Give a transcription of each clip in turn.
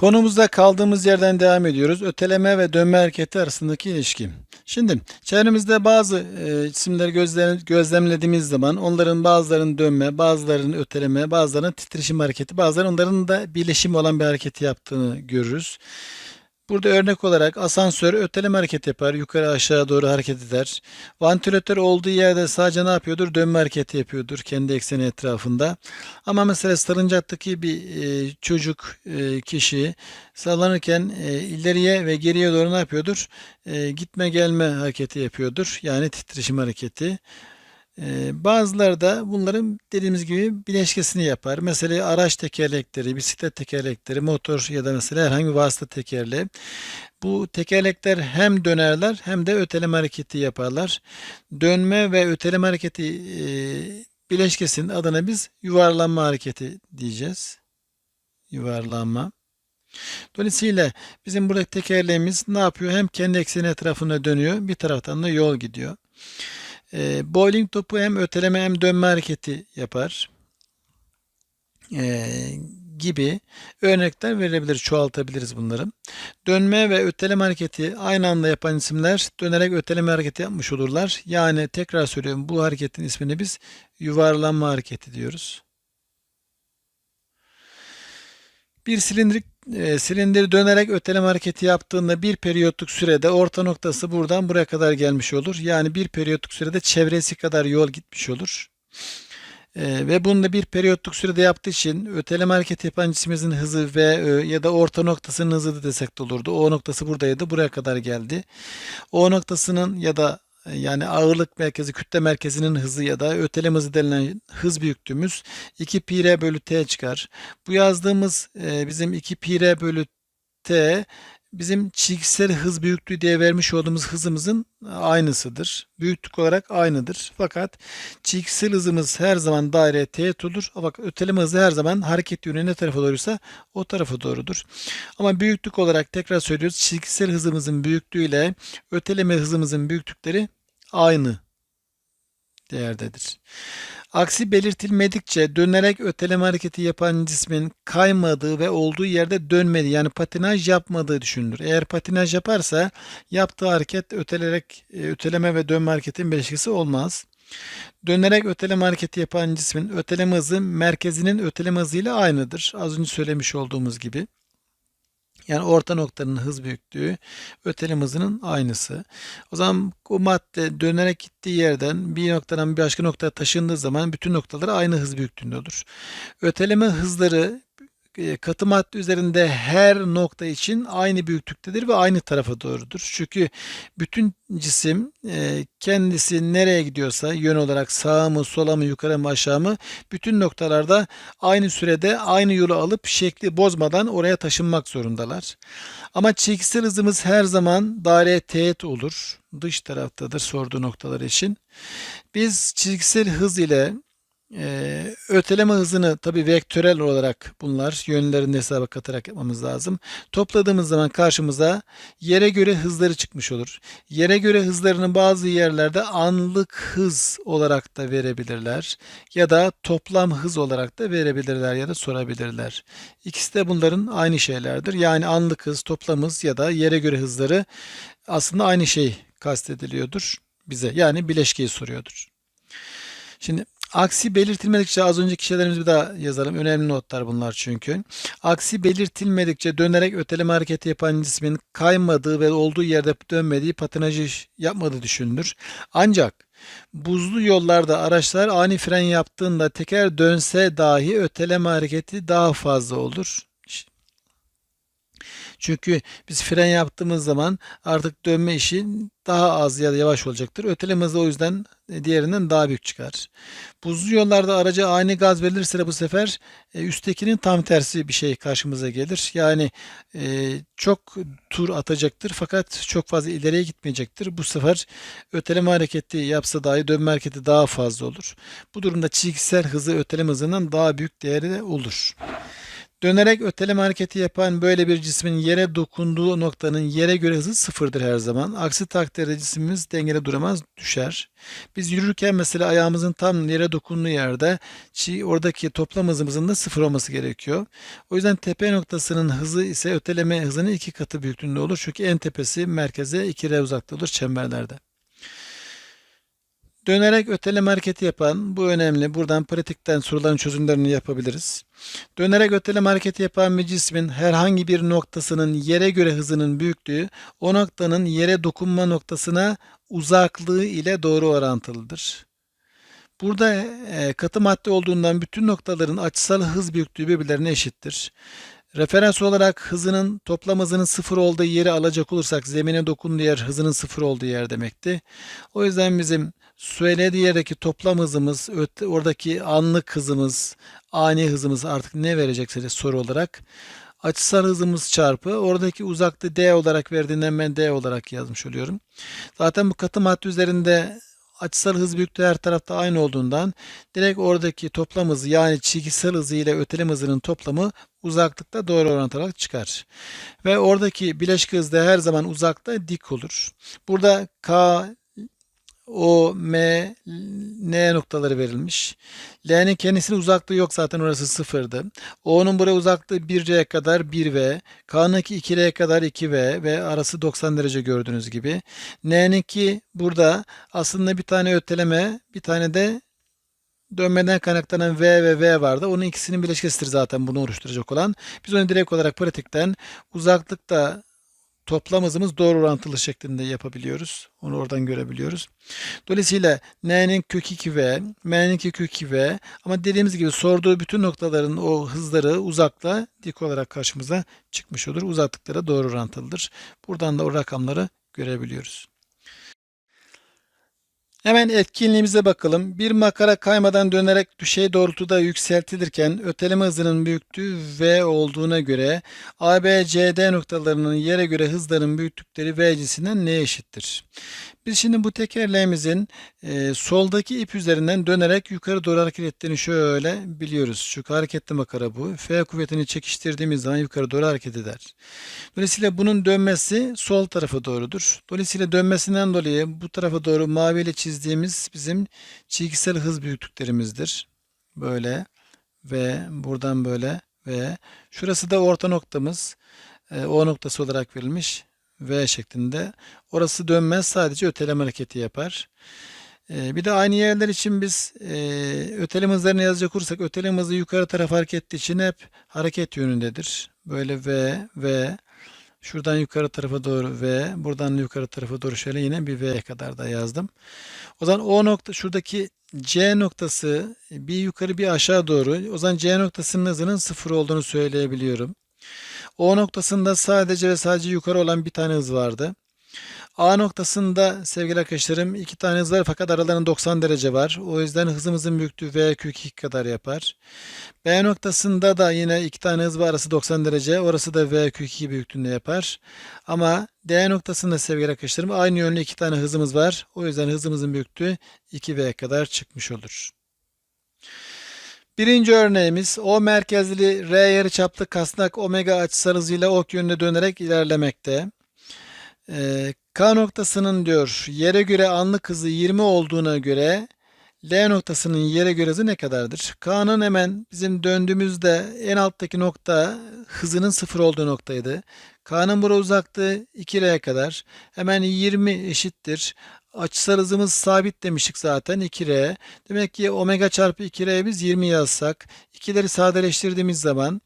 Konumuzda kaldığımız yerden devam ediyoruz. Öteleme ve dönme hareketi arasındaki ilişki. Şimdi çevremizde bazı e, cisimleri gözle- gözlemlediğimiz zaman onların bazılarının dönme, bazılarının öteleme, bazılarının titreşim hareketi, bazılarının onların da birleşim olan bir hareketi yaptığını görürüz. Burada örnek olarak asansör öteleme hareket yapar. Yukarı aşağı doğru hareket eder. Vantilatör olduğu yerde sadece ne yapıyordur? Dönme hareketi yapıyordur kendi ekseni etrafında. Ama mesela sarıncaktaki bir e, çocuk e, kişi sallanırken e, ileriye ve geriye doğru ne yapıyordur? E, gitme gelme hareketi yapıyordur. Yani titreşim hareketi. Ee, bazıları da bunların dediğimiz gibi bileşkesini yapar. Mesela araç tekerlekleri, bisiklet tekerlekleri, motor ya da mesela herhangi bir vasıta tekerleği. Bu tekerlekler hem dönerler hem de öteleme hareketi yaparlar. Dönme ve öteleme hareketi e, bileşkesinin adına biz yuvarlanma hareketi diyeceğiz. Yuvarlanma. Dolayısıyla bizim buradaki tekerleğimiz ne yapıyor? Hem kendi ekseni etrafına dönüyor, bir taraftan da yol gidiyor. E, bowling topu hem öteleme hem dönme hareketi yapar. E, gibi örnekler verilebilir, çoğaltabiliriz bunları. Dönme ve öteleme hareketi aynı anda yapan isimler dönerek öteleme hareketi yapmış olurlar. Yani tekrar söylüyorum bu hareketin ismini biz yuvarlanma hareketi diyoruz. Bir silindirik e, silindir dönerek öteleme hareketi yaptığında bir periyotluk sürede orta noktası buradan buraya kadar gelmiş olur. Yani bir periyotluk sürede çevresi kadar yol gitmiş olur. E, ve bunu da bir periyotluk sürede yaptığı için öteleme hareketi yapan cisimimizin hızı v ö ya da orta noktasının hızı da desek de olurdu. O noktası buradaydı. Buraya kadar geldi. O noktasının ya da yani ağırlık merkezi, kütle merkezinin hızı ya da öteleme hızı denilen hız büyüklüğümüz 2 pi r bölü t çıkar. Bu yazdığımız e, bizim 2 pi r bölü t bizim çizgisel hız büyüklüğü diye vermiş olduğumuz hızımızın aynısıdır. Büyüklük olarak aynıdır. Fakat çizgisel hızımız her zaman daire teğet olur. Bak öteleme hızı her zaman hareket yönü ne tarafa doğruysa o tarafa doğrudur. Ama büyüklük olarak tekrar söylüyoruz. Çizgisel hızımızın büyüklüğüyle öteleme hızımızın büyüklükleri aynı değerdedir. Aksi belirtilmedikçe dönerek öteleme hareketi yapan cismin kaymadığı ve olduğu yerde dönmediği yani patinaj yapmadığı düşünülür. Eğer patinaj yaparsa yaptığı hareket ötelerek e, öteleme ve dönme hareketin bileşkesi olmaz. Dönerek öteleme hareketi yapan cismin öteleme hızı merkezinin öteleme hızıyla aynıdır. Az önce söylemiş olduğumuz gibi. Yani orta noktanın hız büyüklüğü öteleme hızının aynısı. O zaman o madde dönerek gittiği yerden bir noktadan bir başka noktaya taşındığı zaman bütün noktaları aynı hız büyüklüğünde olur. Öteleme hızları katı madde üzerinde her nokta için aynı büyüklüktedir ve aynı tarafa doğrudur. Çünkü bütün cisim e, kendisi nereye gidiyorsa yön olarak sağa mı sola mı yukarı mı aşağı mı bütün noktalarda aynı sürede aynı yolu alıp şekli bozmadan oraya taşınmak zorundalar. Ama çekisel hızımız her zaman daireye teğet olur. Dış taraftadır sorduğu noktalar için. Biz çizgisel hız ile ee, öteleme hızını tabi vektörel olarak bunlar yönlerini hesaba katarak yapmamız lazım. Topladığımız zaman karşımıza yere göre hızları çıkmış olur. Yere göre hızlarını bazı yerlerde anlık hız olarak da verebilirler ya da toplam hız olarak da verebilirler ya da sorabilirler. İkisi de bunların aynı şeylerdir. Yani anlık hız, toplam hız ya da yere göre hızları aslında aynı şey kastediliyordur bize. Yani bileşkeyi soruyordur. Şimdi Aksi belirtilmedikçe az önceki şeylerimizi bir daha yazalım. Önemli notlar bunlar çünkü. Aksi belirtilmedikçe dönerek öteleme hareketi yapan cismin kaymadığı ve olduğu yerde dönmediği patinajı yapmadığı düşünülür. Ancak buzlu yollarda araçlar ani fren yaptığında teker dönse dahi öteleme hareketi daha fazla olur. Çünkü biz fren yaptığımız zaman artık dönme işi daha az ya da yavaş olacaktır. Öteleme hızı o yüzden diğerinden daha büyük çıkar. Buzlu yollarda araca ani gaz verilirse bu sefer e, üsttekinin tam tersi bir şey karşımıza gelir. Yani e, çok tur atacaktır fakat çok fazla ileriye gitmeyecektir. Bu sefer öteleme hareketi yapsa dahi dönme hareketi daha fazla olur. Bu durumda çizgisel hızı öteleme hızından daha büyük değeri de olur. Dönerek öteleme hareketi yapan böyle bir cismin yere dokunduğu noktanın yere göre hızı sıfırdır her zaman. Aksi takdirde cismimiz dengede duramaz, düşer. Biz yürürken mesela ayağımızın tam yere dokunduğu yerde oradaki toplam hızımızın da sıfır olması gerekiyor. O yüzden tepe noktasının hızı ise öteleme hızının iki katı büyüklüğünde olur. Çünkü en tepesi merkeze 2R uzakta olur çemberlerde. Dönerek öteleme hareketi yapan, bu önemli. Buradan pratikten soruların çözümlerini yapabiliriz. Dönerek öteleme hareketi yapan bir cismin herhangi bir noktasının yere göre hızının büyüklüğü, o noktanın yere dokunma noktasına uzaklığı ile doğru orantılıdır. Burada e, katı madde olduğundan bütün noktaların açısal hız büyüklüğü birbirlerine eşittir. Referans olarak hızının toplam hızının sıfır olduğu yeri alacak olursak zemine dokunduğu yer hızının sıfır olduğu yer demekti. O yüzden bizim söylediği yerdeki toplam hızımız, oradaki anlık hızımız, ani hızımız artık ne verecekse soru olarak açısal hızımız çarpı oradaki uzaklığı d olarak verdiğinden ben d olarak yazmış oluyorum. Zaten bu katı madde üzerinde açısal hız büyüklüğü her tarafta aynı olduğundan direkt oradaki toplam hızı yani çizgisel hızı ile öteleme hızının toplamı uzaklıkta doğru orantılı olarak çıkar. Ve oradaki bileşik hız da her zaman uzakta dik olur. Burada K, O, M, N noktaları verilmiş. L'nin kendisinin uzaklığı yok zaten orası sıfırdı. O'nun buraya uzaklığı 1C'ye kadar 1V. K'nınki 2L'ye kadar 2V ve arası 90 derece gördüğünüz gibi. N'ninki burada aslında bir tane öteleme bir tane de dönmeden kaynaklanan V ve V vardı. Onun ikisinin bileşkesidir zaten bunu oluşturacak olan. Biz onu direkt olarak pratikten uzaklıkta toplam hızımız doğru orantılı şeklinde yapabiliyoruz. Onu oradan görebiliyoruz. Dolayısıyla n'nin kök 2v, m'ninki kök 2v ama dediğimiz gibi sorduğu bütün noktaların o hızları uzakla dik olarak karşımıza çıkmış olur. Uzaklıklara doğru orantılıdır. Buradan da o rakamları görebiliyoruz. Hemen etkinliğimize bakalım. Bir makara kaymadan dönerek düşey doğrultuda yükseltilirken öteleme hızının büyüklüğü v olduğuna göre A, B, C, D noktalarının yere göre hızların büyüklükleri v cinsinden neye eşittir? Biz şimdi bu tekerleğimizin e, soldaki ip üzerinden dönerek yukarı doğru hareket ettiğini şöyle biliyoruz. Çünkü hareketli makara bu. F kuvvetini çekiştirdiğimiz zaman yukarı doğru hareket eder. Dolayısıyla bunun dönmesi sol tarafa doğrudur. Dolayısıyla dönmesinden dolayı bu tarafa doğru maviyle çizdiğimiz bizim çizgisel hız büyüklüklerimizdir. Böyle ve buradan böyle ve şurası da orta noktamız. E, O noktası olarak verilmiş. V şeklinde. Orası dönmez sadece öteleme hareketi yapar. E, bir de aynı yerler için biz e, öteleme hızlarını yazacak olursak öteleme hızı yukarı tarafa hareket ettiği için hep hareket yönündedir. Böyle V, V, şuradan yukarı tarafa doğru V, buradan yukarı tarafa doğru şöyle yine bir V'ye kadar da yazdım. O zaman O nokta şuradaki C noktası bir yukarı bir aşağı doğru. O zaman C noktasının hızının sıfır olduğunu söyleyebiliyorum. O noktasında sadece ve sadece yukarı olan bir tane hız vardı. A noktasında sevgili arkadaşlarım iki tane hız var fakat aralarında 90 derece var. O yüzden hızımızın büyüklüğü V kök 2 kadar yapar. B noktasında da yine iki tane hız var arası 90 derece. Orası da V kök 2 büyüklüğünde yapar. Ama D noktasında sevgili arkadaşlarım aynı yönlü iki tane hızımız var. O yüzden hızımızın büyüklüğü 2V kadar çıkmış olur. Birinci örneğimiz O merkezli R yarıçaplı kasnak omega açısal hızıyla ok yönüne dönerek ilerlemekte. Ee, K noktasının diyor yere göre anlık hızı 20 olduğuna göre L noktasının yere göre hızı ne kadardır? K'nın hemen bizim döndüğümüzde en alttaki nokta hızının sıfır olduğu noktaydı. K'nın buraya uzaklığı 2R'ye kadar. Hemen 20 eşittir. Açısal hızımız sabit demiştik zaten 2R. Demek ki omega çarpı 2R'ye biz 20 yazsak 2'leri sadeleştirdiğimiz zaman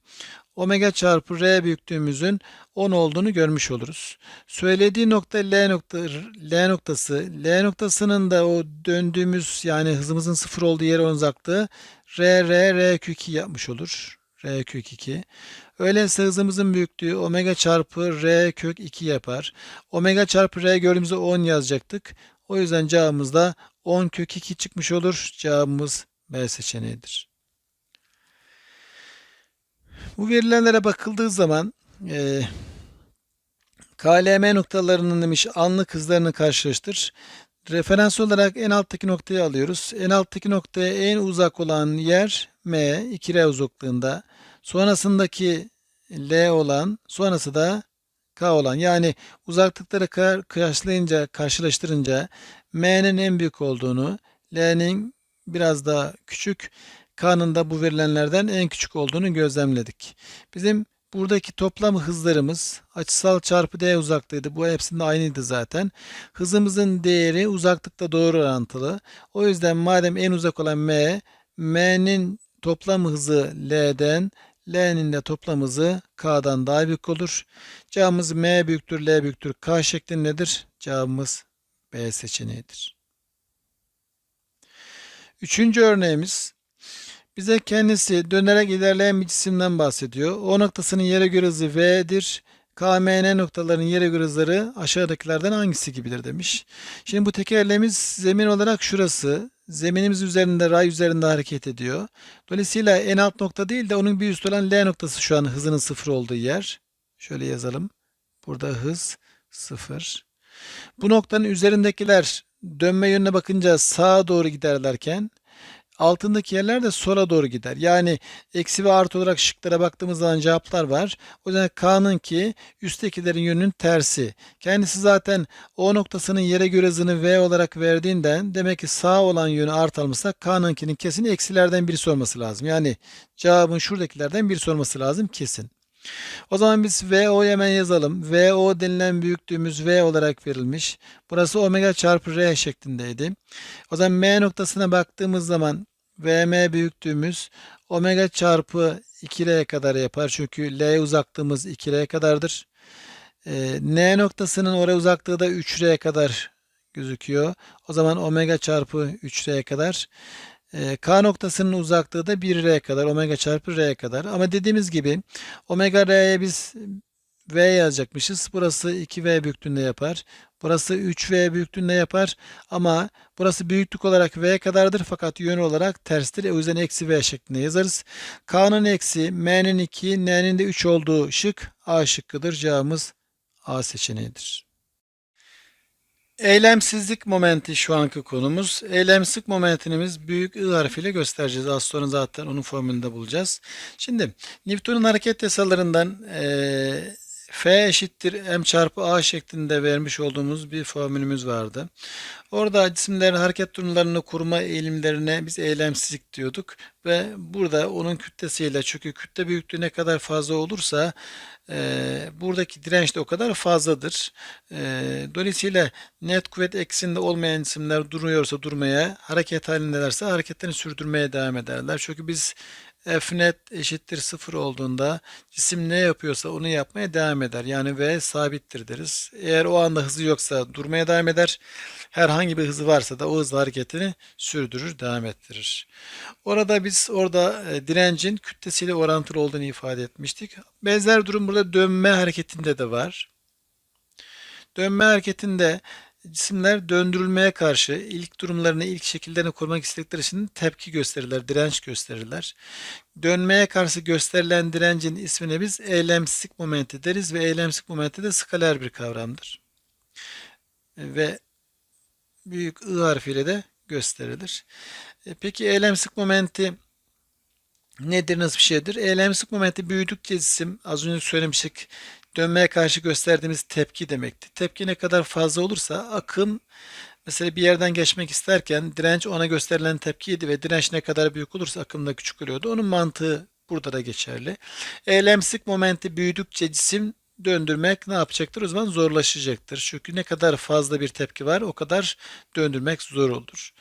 omega çarpı R büyüklüğümüzün 10 olduğunu görmüş oluruz. Söylediği nokta L nokta L noktası. L noktasının da o döndüğümüz yani hızımızın sıfır olduğu yere uzaklığı R R R kök 2 yapmış olur. R kök 2. Öyleyse hızımızın büyüklüğü omega çarpı R kök 2 yapar. Omega çarpı R gördüğümüzde 10 yazacaktık. O yüzden cevabımız da 10 kök 2 çıkmış olur. Cevabımız B seçeneğidir. Bu verilenlere bakıldığı zaman e, KLM noktalarının demiş anlık hızlarını karşılaştır. Referans olarak en alttaki noktayı alıyoruz. En alttaki noktaya en uzak olan yer M, 2R uzaklığında. Sonrasındaki L olan, sonrası da K olan. Yani uzaklıkları kıya- kıyaslayınca, karşılaştırınca M'nin en büyük olduğunu, L'nin biraz daha küçük, K'nın da bu verilenlerden en küçük olduğunu gözlemledik. Bizim buradaki toplam hızlarımız açısal çarpı D uzaklığıydı. Bu hepsinde aynıydı zaten. Hızımızın değeri uzaklıkla doğru orantılı. O yüzden madem en uzak olan M, M'nin toplam hızı L'den, L'nin de toplam hızı K'dan daha büyük olur. Cevabımız M büyüktür, L büyüktür, K şeklindedir. Cevabımız B seçeneğidir. Üçüncü örneğimiz bize kendisi dönerek ilerleyen bir cisimden bahsediyor. O noktasının yere göre hızı V'dir. KMN noktalarının yere göre hızları aşağıdakilerden hangisi gibidir demiş. Şimdi bu tekerleğimiz zemin olarak şurası. Zeminimiz üzerinde ray üzerinde hareket ediyor. Dolayısıyla en alt nokta değil de onun bir üst olan L noktası şu an hızının sıfır olduğu yer. Şöyle yazalım. Burada hız sıfır. Bu noktanın üzerindekiler dönme yönüne bakınca sağa doğru giderlerken altındaki yerler de sola doğru gider. Yani eksi ve artı olarak şıklara baktığımız zaman cevaplar var. O yüzden K'nın ki üsttekilerin yönünün tersi. Kendisi zaten O noktasının yere göre hızını V olarak verdiğinden demek ki sağ olan yönü art almışsa K'nınkinin kesin eksilerden birisi olması lazım. Yani cevabın şuradakilerden birisi olması lazım kesin. O zaman biz VO'yu hemen yazalım. VO denilen büyüklüğümüz V olarak verilmiş. Burası omega çarpı R şeklindeydi. O zaman M noktasına baktığımız zaman VM büyüklüğümüz omega çarpı 2R kadar yapar. Çünkü L uzaklığımız 2R kadardır. Ee, N noktasının oraya uzaklığı da 3R kadar gözüküyor. O zaman omega çarpı 3R kadar. Ee, K noktasının uzaklığı da 1R kadar. Omega çarpı R kadar. Ama dediğimiz gibi omega R'ye biz V yazacakmışız. Burası 2V büyüklüğünde yapar. Burası 3V büyüklüğünde yapar. Ama burası büyüklük olarak V kadardır fakat yön olarak terstir. E, O yüzden eksi V şeklinde yazarız. K'nın eksi, M'nin 2, N'nin de 3 olduğu şık A şıkkıdır. Cevabımız A seçeneğidir. Eylemsizlik momenti şu anki konumuz. Eylemsizlik momentimiz büyük I harfiyle göstereceğiz. Az sonra zaten onun formülünde bulacağız. Şimdi Newton'un hareket yasalarından eee F eşittir m çarpı a şeklinde vermiş olduğumuz bir formülümüz vardı. Orada cisimlerin hareket durumlarını kurma eğilimlerine biz eylemsizlik diyorduk ve burada onun kütlesiyle çünkü kütle büyüklüğü ne kadar fazla olursa e, buradaki direnç de o kadar fazladır. E, dolayısıyla net kuvvet eksinde olmayan cisimler duruyorsa durmaya, hareket halindelerse hareketlerini sürdürmeye devam ederler. Çünkü biz F net eşittir sıfır olduğunda cisim ne yapıyorsa onu yapmaya devam eder. Yani V sabittir deriz. Eğer o anda hızı yoksa durmaya devam eder. Herhangi bir hızı varsa da o hızla hareketini sürdürür, devam ettirir. Orada biz orada e, direncin kütlesiyle orantılı olduğunu ifade etmiştik. Benzer durum burada dönme hareketinde de var. Dönme hareketinde cisimler döndürülmeye karşı ilk durumlarını, ilk şekillerini korumak istedikleri için tepki gösterirler, direnç gösterirler. Dönmeye karşı gösterilen direncin ismine biz eylemsizlik momenti deriz ve eylemsizlik momenti de skaler bir kavramdır. Ve büyük I harfiyle de gösterilir. E, Peki eylemsizlik momenti nedir, nasıl bir şeydir? Eylemsizlik momenti büyüdükçe cisim, az önce söylemiştik, dönmeye karşı gösterdiğimiz tepki demekti. Tepki ne kadar fazla olursa akım mesela bir yerden geçmek isterken direnç ona gösterilen tepkiydi ve direnç ne kadar büyük olursa akım da küçük oluyordu. Onun mantığı burada da geçerli. Eylemsizlik momenti büyüdükçe cisim döndürmek ne yapacaktır? O zaman zorlaşacaktır. Çünkü ne kadar fazla bir tepki var o kadar döndürmek zor olur.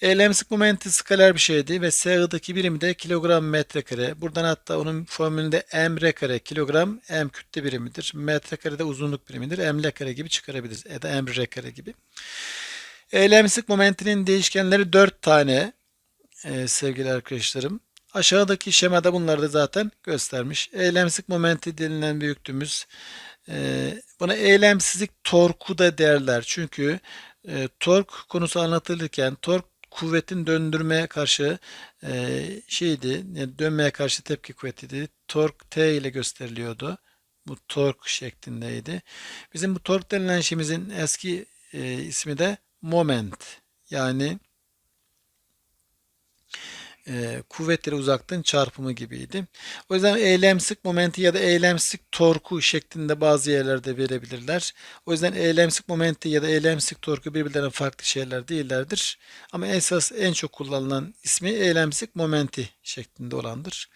Eylemsizlik momenti skaler bir şeydi ve SI'daki birimi de kilogram metrekare. Buradan hatta onun formülünde m kare kilogram m kütle birimidir. Metrekare de uzunluk birimidir. m kare gibi çıkarabiliriz. Ya da m kare gibi. Eylemsizlik momentinin değişkenleri 4 tane e, sevgili arkadaşlarım. Aşağıdaki şemada bunları da zaten göstermiş. Eylemsizlik momenti denilen büyüklüğümüz e, buna eylemsizlik torku da derler. Çünkü e, tork konusu anlatılırken tork kuvvetin döndürmeye karşı e, şeydi, yani dönmeye karşı tepki kuvvetiydi. Tork T ile gösteriliyordu. Bu tork şeklindeydi. Bizim bu tork denilen şeyimizin eski e, ismi de moment. Yani e, kuvvetleri uzaklığın çarpımı gibiydi. O yüzden eylemsik momenti ya da eylemsik torku şeklinde bazı yerlerde verebilirler. O yüzden eylemsik momenti ya da eylemsik torku birbirlerine farklı şeyler değillerdir. Ama esas en çok kullanılan ismi eylemsik momenti şeklinde olandır.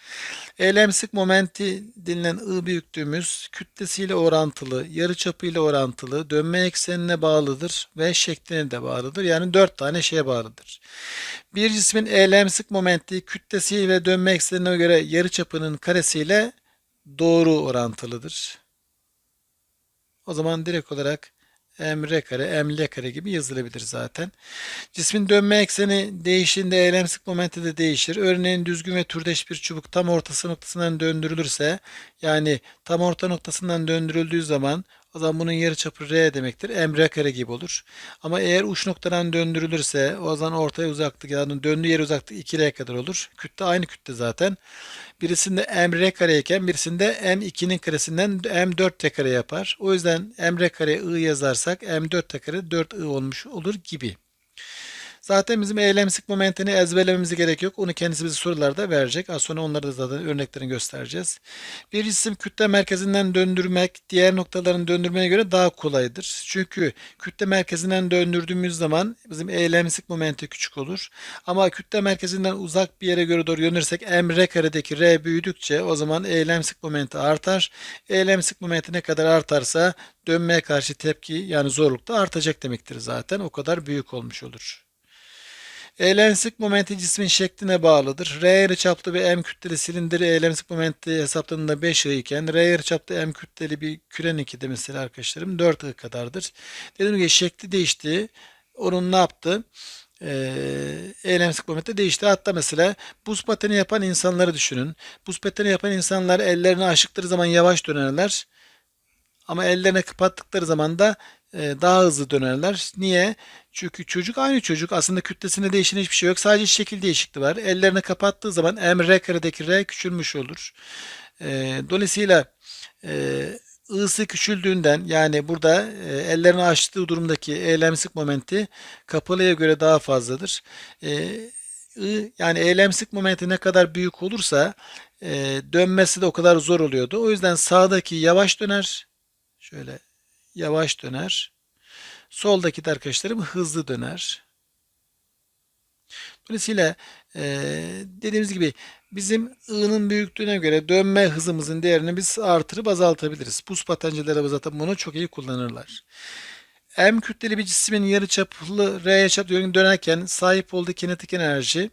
Eylemsik momenti denilen I büyüklüğümüz kütlesiyle orantılı, yarıçapıyla orantılı, dönme eksenine bağlıdır ve şekline de bağlıdır. Yani dört tane şeye bağlıdır. Bir cismin eylemsik momenti kütlesi ve dönme eksenine göre yarıçapının karesiyle doğru orantılıdır. O zaman direkt olarak m r kare, m l kare gibi yazılabilir zaten. Cismin dönme ekseni değiştiğinde eylemsik momenti de değişir. Örneğin düzgün ve türdeş bir çubuk tam ortası noktasından döndürülürse yani tam orta noktasından döndürüldüğü zaman o zaman bunun yarıçapı r demektir. M r kare gibi olur. Ama eğer uç noktadan döndürülürse o zaman ortaya uzaklık yani döndüğü yer uzaklık 2r kadar olur. Kütle aynı kütle zaten. Birisinde m r kare iken birisinde m2'nin karesinden m4 t kare yapar. O yüzden m r kare i yazarsak m4 t kare 4i olmuş olur gibi. Zaten bizim eylemsik momentini ezberlememize gerek yok. Onu kendisi bize sorularda verecek. Az sonra onları da zaten örneklerini göstereceğiz. Bir cisim kütle merkezinden döndürmek diğer noktaların döndürmeye göre daha kolaydır. Çünkü kütle merkezinden döndürdüğümüz zaman bizim eylemsik momenti küçük olur. Ama kütle merkezinden uzak bir yere göre doğru yönelirsek m r karedeki r büyüdükçe o zaman eylemsik momenti artar. Eylemsik momenti ne kadar artarsa dönmeye karşı tepki yani zorluk da artacak demektir zaten. O kadar büyük olmuş olur. Eylemsik momenti cismin şekline bağlıdır. R yarıçaplı ve M kütleli silindiri eylemsik momenti hesapladığında 5 I iken R yarıçaplı M kütleli bir küren 2'de mesela arkadaşlarım 4 I kadardır. Dediğim gibi şekli değişti. Onun ne yaptı? Ee, eylemsik momenti değişti. Hatta mesela buz pateni yapan insanları düşünün. Buz pateni yapan insanlar ellerini açtıkları zaman yavaş dönerler. Ama ellerine kapattıkları zaman da daha hızlı dönerler. Niye? Çünkü çocuk aynı çocuk. Aslında kütlesinde değişen hiçbir şey yok. Sadece şekil değişikliği var. Ellerini kapattığı zaman m r karedeki r küçülmüş olur. E, dolayısıyla e, ısı küçüldüğünden yani burada e, ellerini açtığı durumdaki eylemsik momenti kapalıya göre daha fazladır. E, yani eylemsik momenti ne kadar büyük olursa e, dönmesi de o kadar zor oluyordu. O yüzden sağdaki yavaş döner. Şöyle yavaş döner. Soldaki de arkadaşlarım hızlı döner. Dolayısıyla e, dediğimiz gibi bizim I'nın büyüklüğüne göre dönme hızımızın değerini biz artırıp azaltabiliriz. Buz patencileri zaten bunu çok iyi kullanırlar. M kütleli bir cismin yarıçaplı R yarıçaplı yönünü dönerken sahip olduğu kinetik enerji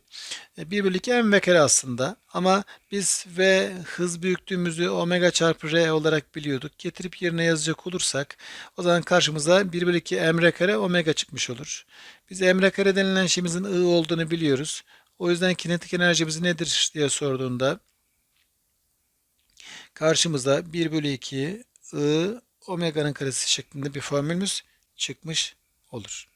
1 bölü 2 m v kare aslında. Ama biz v hız büyüklüğümüzü omega çarpı r olarak biliyorduk. Getirip yerine yazacak olursak o zaman karşımıza 1 bölü 2 m r kare omega çıkmış olur. Biz m r kare denilen şeyimizin I olduğunu biliyoruz. O yüzden kinetik enerjimiz nedir diye sorduğunda karşımıza 1 bölü 2 I omega'nın karesi şeklinde bir formülümüz çıkmış olur.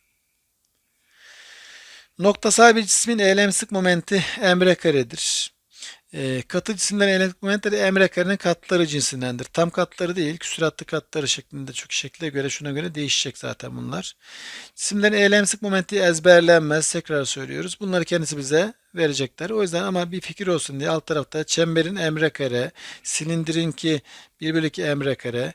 Noktasal bir cismin eylemsik momenti emre karedir. E, katı cisimlerin eylemsik momentleri emre karenin katları cinsindendir. Tam katları değil, küsuratlı katları şeklinde çok şekle göre şuna göre değişecek zaten bunlar. Cisimlerin eylemsik momenti ezberlenmez. Tekrar söylüyoruz. Bunları kendisi bize verecekler. O yüzden ama bir fikir olsun diye alt tarafta çemberin emre kare, silindirinki 1 bölü 2 emre kare,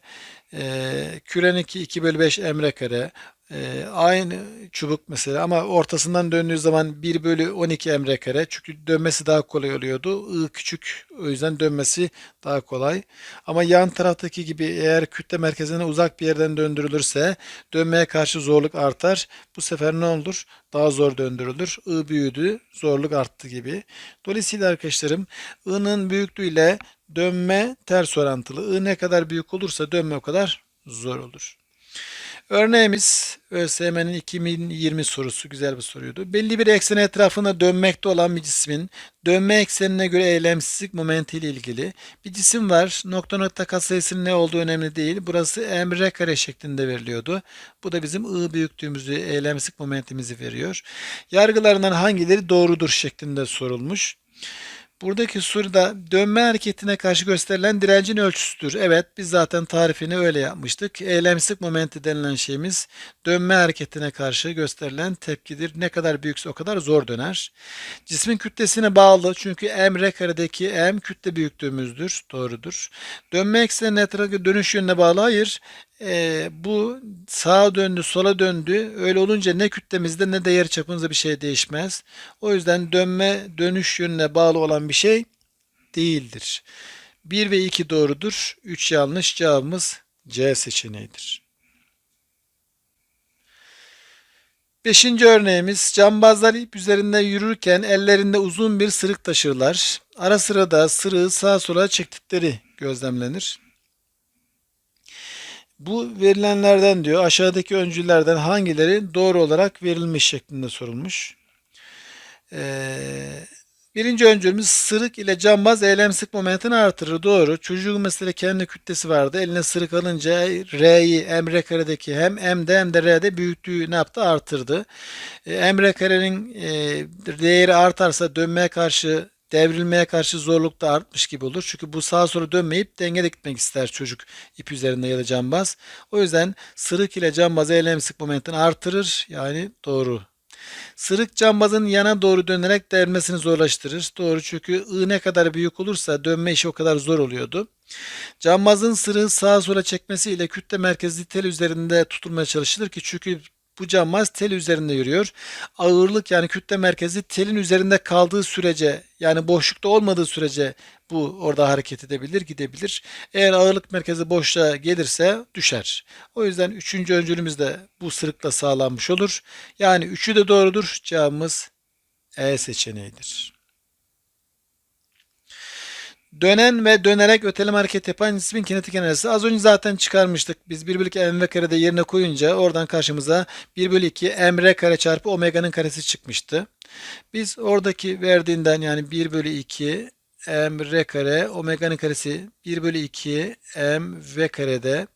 e, küreninki 2 bölü 5 emre kare, e, aynı çubuk mesela ama ortasından döndüğü zaman 1 bölü 12 emre kare. Çünkü dönmesi daha kolay oluyordu. I küçük o yüzden dönmesi daha kolay. Ama yan taraftaki gibi eğer kütle merkezine uzak bir yerden döndürülürse dönmeye karşı zorluk artar. Bu sefer ne olur? Daha zor döndürülür. I büyüdü, zorluk arttı gibi. Dolayısıyla arkadaşlarım I'nın büyüklüğüyle dönme ters orantılı. I ne kadar büyük olursa dönme o kadar zor olur. Örneğimiz ÖSYM'nin 2020 sorusu güzel bir soruydu. Belli bir eksen etrafında dönmekte olan bir cismin dönme eksenine göre eylemsizlik momenti ile ilgili bir cisim var. Nokta nokta katsayısının ne olduğu önemli değil. Burası emre kare şeklinde veriliyordu. Bu da bizim I büyüklüğümüzü, eylemsizlik momentimizi veriyor. Yargılarından hangileri doğrudur şeklinde sorulmuş. Buradaki soruda dönme hareketine karşı gösterilen direncin ölçüsüdür. Evet biz zaten tarifini öyle yapmıştık. Eylemsizlik momenti denilen şeyimiz dönme hareketine karşı gösterilen tepkidir. Ne kadar büyükse o kadar zor döner. Cismin kütlesine bağlı çünkü m r karedeki m kütle büyüklüğümüzdür. Doğrudur. Dönme eksenine etrafı dönüş yönüne bağlı. Hayır. Ee, bu sağa döndü, sola döndü. Öyle olunca ne kütlemizde ne de yarıçapımızda bir şey değişmez. O yüzden dönme dönüş yönüne bağlı olan bir şey değildir. 1 ve 2 doğrudur. 3 yanlış. Cevabımız C seçeneğidir. Beşinci örneğimiz cambazlar ip üzerinde yürürken ellerinde uzun bir sırık taşırlar. Ara sıra da sırığı sağa sola çektikleri gözlemlenir. Bu verilenlerden diyor aşağıdaki öncüllerden hangileri doğru olarak verilmiş şeklinde sorulmuş. Ee, birinci öncülümüz sırık ile cambaz eylemsizlik momentini artırır. Doğru. Çocuğun mesela kendi kütlesi vardı. Eline sırık alınca R'yi emre karedeki hem M'de hem de R'de büyüklüğü ne yaptı? Artırdı. Ee, emre karenin e, değeri artarsa dönmeye karşı devrilmeye karşı zorluk da artmış gibi olur. Çünkü bu sağa sola dönmeyip dengede gitmek ister çocuk ip üzerinde ya da cambaz. O yüzden sırık ile cambaz eylemsizlik momentini artırır. Yani doğru. Sırık cambazın yana doğru dönerek devrilmesini zorlaştırır. Doğru çünkü I ne kadar büyük olursa dönme işi o kadar zor oluyordu. Cambazın sırığı sağa sola çekmesi ile kütle merkezli tel üzerinde tutulmaya çalışılır ki çünkü bu cambaz tel üzerinde yürüyor. Ağırlık yani kütle merkezi telin üzerinde kaldığı sürece yani boşlukta olmadığı sürece bu orada hareket edebilir, gidebilir. Eğer ağırlık merkezi boşluğa gelirse düşer. O yüzden üçüncü öncülümüz de bu sırıkla sağlanmış olur. Yani üçü de doğrudur. Cevabımız E seçeneğidir. Dönen ve dönerek öteleme hareket yapan cismin kinetik enerjisi. Az önce zaten çıkarmıştık. Biz 1 bölü 2 mv karede yerine koyunca oradan karşımıza 1 bölü 2 mr kare çarpı omega'nın karesi çıkmıştı. Biz oradaki verdiğinden yani 1 bölü 2 mr kare omega'nın karesi 1 bölü 2 mv karede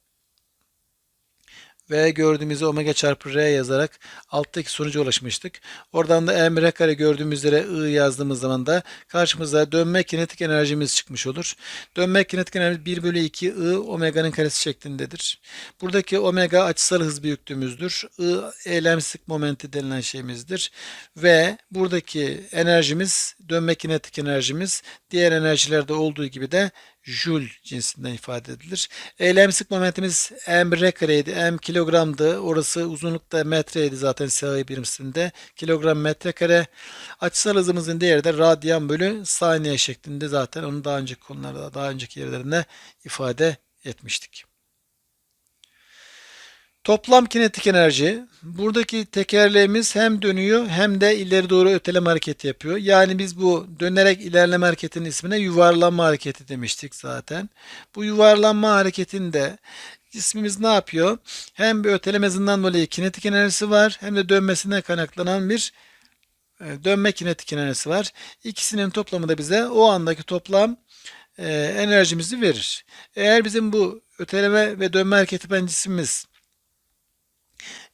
ve gördüğümüz omega çarpı r yazarak alttaki sonuca ulaşmıştık. Oradan da m r kare gördüğümüz üzere i yazdığımız zaman da karşımıza dönme kinetik enerjimiz çıkmış olur. Dönme kinetik enerji 1 bölü 2 i omega'nın karesi şeklindedir. Buradaki omega açısal hız büyüklüğümüzdür. I eylemsizlik momenti denilen şeyimizdir. Ve buradaki enerjimiz dönme kinetik enerjimiz diğer enerjilerde olduğu gibi de Joule cinsinden ifade edilir. Eylemsizlik momentimiz m kareydi. M kilogramdı. Orası uzunlukta metreydi zaten SI birimsinde. Kilogram metrekare. Açısal hızımızın değeri de radyan bölü saniye şeklinde zaten onu daha önceki konularda daha önceki yerlerinde ifade etmiştik. Toplam kinetik enerji. Buradaki tekerleğimiz hem dönüyor hem de ileri doğru öteleme hareketi yapıyor. Yani biz bu dönerek ilerleme hareketinin ismine yuvarlanma hareketi demiştik zaten. Bu yuvarlanma hareketinde cismimiz ne yapıyor? Hem bir öteleme hızından dolayı kinetik enerjisi var hem de dönmesine kaynaklanan bir e, dönme kinetik enerjisi var. İkisinin toplamı da bize o andaki toplam e, enerjimizi verir. Eğer bizim bu öteleme ve dönme hareketi ben cismimiz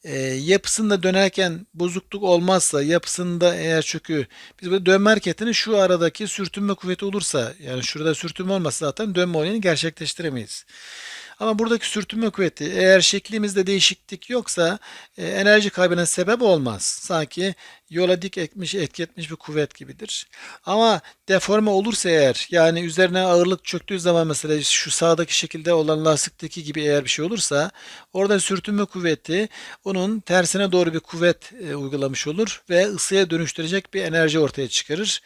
e, yapısında dönerken bozukluk olmazsa yapısında eğer çünkü biz böyle dönme hareketini şu aradaki sürtünme kuvveti olursa yani şurada sürtünme olmazsa zaten dönme olayını gerçekleştiremeyiz. Ama buradaki sürtünme kuvveti eğer şeklimizde değişiklik yoksa e, enerji kaybına sebep olmaz. Sanki yola dik etmiş, etki etmiş bir kuvvet gibidir. Ama deforme olursa eğer yani üzerine ağırlık çöktüğü zaman mesela şu sağdaki şekilde olan lastikteki gibi eğer bir şey olursa orada sürtünme kuvveti onun tersine doğru bir kuvvet e, uygulamış olur ve ısıya dönüştürecek bir enerji ortaya çıkarır.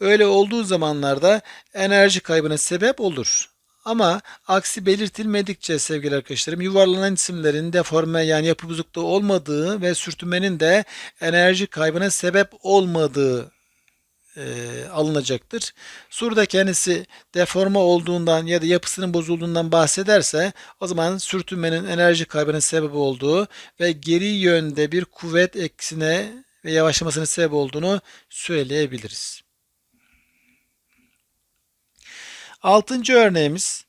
Öyle olduğu zamanlarda enerji kaybına sebep olur. Ama aksi belirtilmedikçe sevgili arkadaşlarım yuvarlanan cisimlerin deforme yani yapı bozukluğu olmadığı ve sürtünmenin de enerji kaybına sebep olmadığı e, alınacaktır. Soruda kendisi deforme olduğundan ya da yapısının bozulduğundan bahsederse o zaman sürtünmenin enerji kaybına sebep olduğu ve geri yönde bir kuvvet eksine ve yavaşlamasının sebep olduğunu söyleyebiliriz. Altıncı örneğimiz.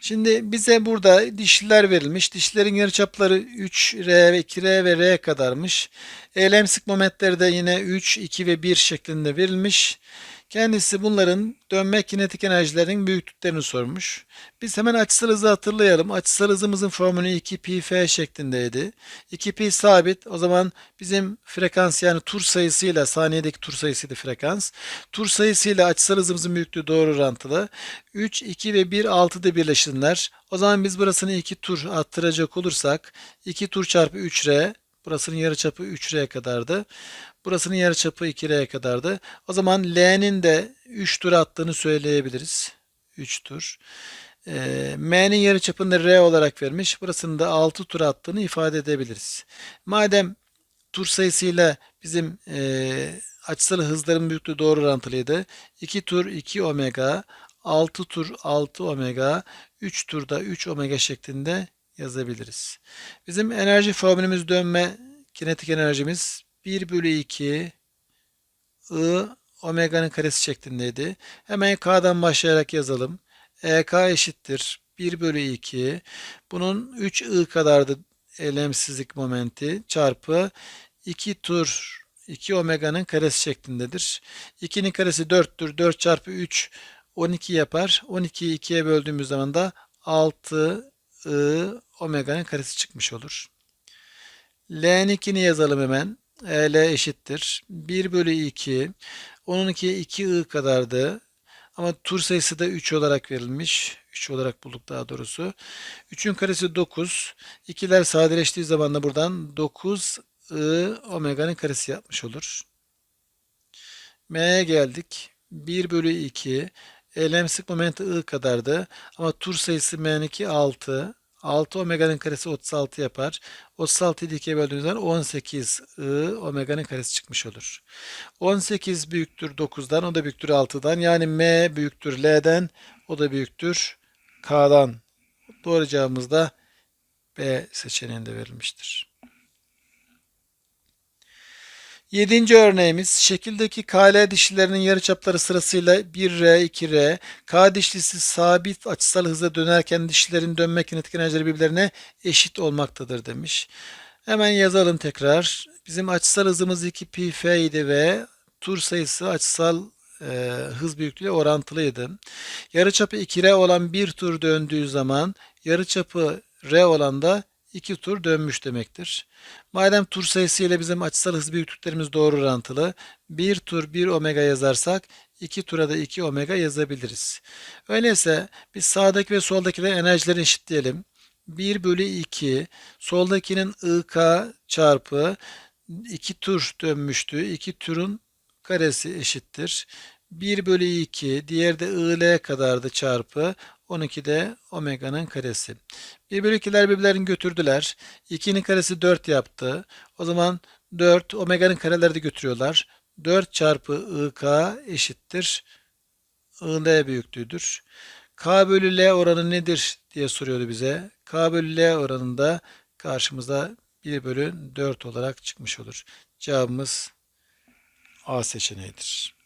Şimdi bize burada dişliler verilmiş. Dişlerin yarıçapları 3R ve 2R ve R kadarmış. Eylemsik momentleri de yine 3, 2 ve 1 şeklinde verilmiş. Kendisi bunların dönme kinetik enerjilerinin büyüklüklerini sormuş. Biz hemen açısal hızı hatırlayalım. Açısal hızımızın formülü 2πf şeklindeydi. 2pi sabit. O zaman bizim frekans yani tur sayısıyla saniyedeki tur sayısıydı frekans. Tur sayısıyla açısal hızımızın büyüklüğü doğru orantılı. 3, 2 ve 1 6'da birleşirler. O zaman biz burasını 2 tur attıracak olursak 2 tur çarpı 3r Burasının yarıçapı 3R kadardı. Burasının yarıçapı 2R'ye kadardı. O zaman L'nin de 3 tur attığını söyleyebiliriz. 3 tur. Ee, M'nin yarıçapını R olarak vermiş. Burasının da 6 tur attığını ifade edebiliriz. Madem tur sayısıyla bizim e, açısal hızların büyüklüğü doğru orantılıydı. 2 tur 2 omega, 6 tur 6 omega, 3 turda 3 omega şeklinde yazabiliriz. Bizim enerji formülümüz dönme kinetik enerjimiz 1 bölü 2 I omega'nın karesi şeklindeydi. Hemen K'dan başlayarak yazalım. EK eşittir 1 bölü 2. Bunun 3 I kadardı eylemsizlik momenti çarpı 2 tur 2 omega'nın karesi şeklindedir. 2'nin karesi 4'tür. 4 çarpı 3 12 yapar. 12'yi 2'ye böldüğümüz zaman da 6 I omega'nın karesi çıkmış olur. L'ninkini yazalım hemen. E, L eşittir. 1 bölü 2. Onunki 2 I kadardı. Ama tur sayısı da 3 olarak verilmiş. 3 olarak bulduk daha doğrusu. 3'ün karesi 9. İkiler sadeleştiği zaman da buradan 9 I omega'nın karesi yapmış olur. M'ye geldik. 1 bölü 2. Eylemsizlik momenti I kadardı. Ama tur sayısı M'ninki 6. 6 omega'nın karesi 36 yapar. 36'yı ikiye böldüğümüz zaman 18 I omega'nın karesi çıkmış olur. 18 büyüktür 9'dan, o da büyüktür 6'dan. Yani M büyüktür L'den, o da büyüktür K'dan. Doğru cevabımız da B seçeneğinde verilmiştir. Yedinci örneğimiz şekildeki KL dişlilerinin yarıçapları sırasıyla 1R, 2R. K dişlisi sabit açısal hızla dönerken dişlilerin dönme kinetik enerjileri birbirlerine eşit olmaktadır demiş. Hemen yazalım tekrar. Bizim açısal hızımız 2 pi f idi ve tur sayısı açısal e, hız büyüklüğü orantılıydı. Yarıçapı 2R olan bir tur döndüğü zaman yarıçapı R olan da 2 tur dönmüş demektir. Madem tur sayısı ile bizim açısal hız büyüklüklerimiz doğru orantılı. 1 tur 1 omega yazarsak 2 tura da 2 omega yazabiliriz. Öyleyse biz sağdaki ve soldaki de enerjileri eşitleyelim. 1 bölü 2 soldakinin IK çarpı 2 tur dönmüştü. 2 turun karesi eşittir. 1 bölü 2 diğer de IL kadardı çarpı 12 de omega'nın karesi. 1 bölü 2'ler birbirlerini götürdüler. 2'nin karesi 4 yaptı. O zaman 4 omega'nın kareleri de götürüyorlar. 4 çarpı IK eşittir. IL büyüklüğüdür. K bölü L oranı nedir diye soruyordu bize. K bölü L oranında karşımıza 1 bölü 4 olarak çıkmış olur. Cevabımız A seçeneğidir.